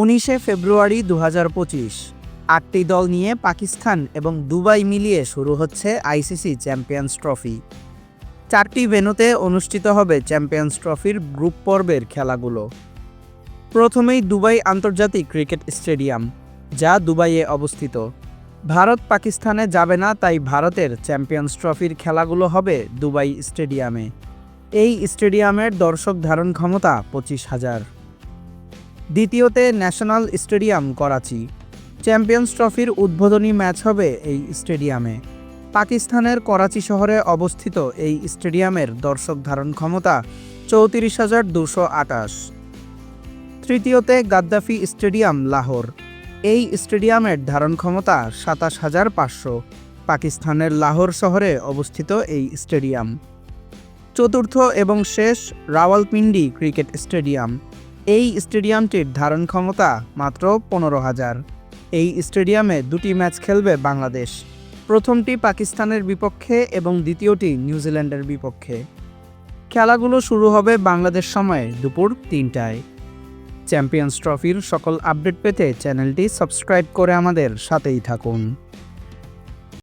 উনিশে ফেব্রুয়ারি দু হাজার পঁচিশ। আটটি দল নিয়ে পাকিস্তান এবং দুবাই মিলিয়ে শুরু হচ্ছে আইসিসি চ্যাম্পিয়ন্স ট্রফি। চারটি ভেনুতে অনুষ্ঠিত হবে চ্যাম্পিয়ন্স ট্রফির গ্রুপ পর্বের খেলাগুলো। প্রথমেই দুবাই আন্তর্জাতিক ক্রিকেট স্টেডিয়াম, যা দুবাইয়ে অবস্থিত। ভারত পাকিস্তানে যাবে না, তাই ভারতের চ্যাম্পিয়ন্স ট্রফির খেলাগুলো হবে দুবাই স্টেডিয়ামে। এই স্টেডিয়ামের দর্শক ধারণ ক্ষমতা পঁচিশ হাজার। দ্বিতীয়তে ন্যাশনাল স্টেডিয়াম করাচি। চ্যাম্পিয়ন্স ট্রফির উদ্বোধনী ম্যাচ হবে এই স্টেডিয়ামে। পাকিস্তানের করাচি শহরে অবস্থিত এই স্টেডিয়ামের দর্শক ধারণ ক্ষমতা চৌত্রিশ হাজার দুশো আটাশ তৃতীয়তে গাদ্দাফি স্টেডিয়াম, লাহোর। এই স্টেডিয়ামের ধারণ ক্ষমতা সাতাশ হাজার পাঁচশো। পাকিস্তানের লাহোর শহরে অবস্থিত এই স্টেডিয়াম। চতুর্থ এবং শেষ রাওয়ালপিন্ডি ক্রিকেট স্টেডিয়াম। এই স্টেডিয়ামটির ধারণ ক্ষমতা মাত্র পনেরো হাজার। এই স্টেডিয়ামে দুটি ম্যাচ খেলবে বাংলাদেশ। প্রথমটি পাকিস্তানের বিপক্ষে এবং দ্বিতীয়টি নিউজিল্যান্ডের বিপক্ষে। খেলাগুলো শুরু হবে বাংলাদেশ সময়ে দুপুর তিনটায়। চ্যাম্পিয়ন্স ট্রফির সকল আপডেট পেতে চ্যানেলটি সাবস্ক্রাইব করে আমাদের সাথেই থাকুন।